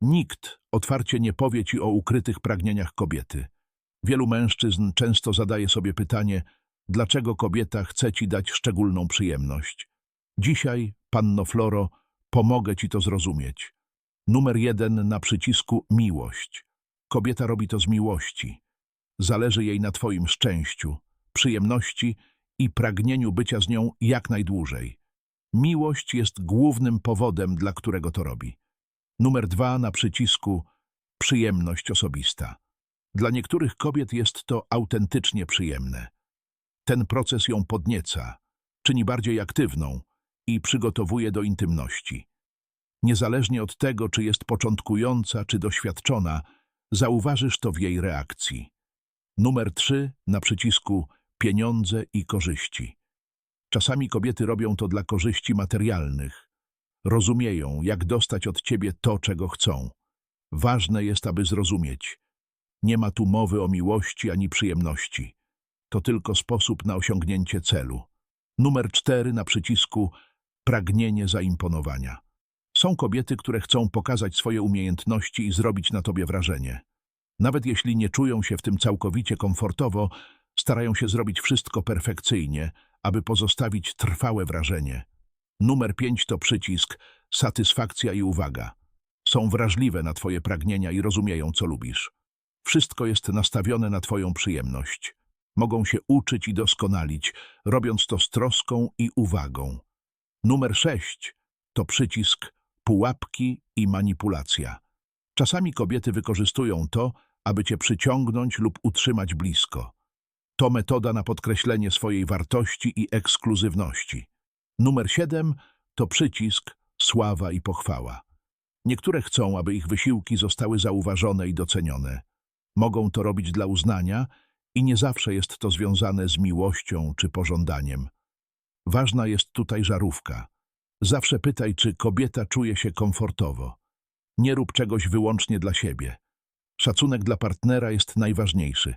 Nikt otwarcie nie powie ci o ukrytych pragnieniach kobiety. Wielu mężczyzn często zadaje sobie pytanie, dlaczego kobieta chce ci dać szczególną przyjemność. Dzisiaj, panno Floro, pomogę ci to zrozumieć. Numer jeden na przycisku miłość. Kobieta robi to z miłości. Zależy jej na twoim szczęściu, przyjemności i pragnieniu bycia z nią jak najdłużej. Miłość jest głównym powodem, dla którego to robi. Numer dwa na przycisku przyjemność osobista. Dla niektórych kobiet jest to autentycznie przyjemne. Ten proces ją podnieca, czyni bardziej aktywną i przygotowuje do intymności. Niezależnie od tego, czy jest początkująca, czy doświadczona, zauważysz to w jej reakcji. Numer trzy na przycisku pieniądze i korzyści. Czasami kobiety robią to dla korzyści materialnych. Rozumieją, jak dostać od ciebie to, czego chcą. Ważne jest, aby zrozumieć. Nie ma tu mowy o miłości ani przyjemności. To tylko sposób na osiągnięcie celu. Numer cztery na przycisku pragnienie zaimponowania. Są kobiety, które chcą pokazać swoje umiejętności i zrobić na tobie wrażenie. Nawet jeśli nie czują się w tym całkowicie komfortowo, starają się zrobić wszystko perfekcyjnie, aby pozostawić trwałe wrażenie. Numer pięć to przycisk satysfakcja i uwaga. Są wrażliwe na twoje pragnienia i rozumieją, co lubisz. Wszystko jest nastawione na twoją przyjemność. Mogą się uczyć i doskonalić, robiąc to z troską i uwagą. Numer sześć to przycisk pułapki i manipulacja. Czasami kobiety wykorzystują to, aby cię przyciągnąć lub utrzymać blisko. To metoda na podkreślenie swojej wartości i ekskluzywności. Numer siedem to przycisk sława i pochwała. Niektóre chcą, aby ich wysiłki zostały zauważone i docenione. Mogą to robić dla uznania i nie zawsze jest to związane z miłością czy pożądaniem. Ważna jest tutaj żarówka. Zawsze pytaj, czy kobieta czuje się komfortowo. Nie rób czegoś wyłącznie dla siebie. Szacunek dla partnera jest najważniejszy.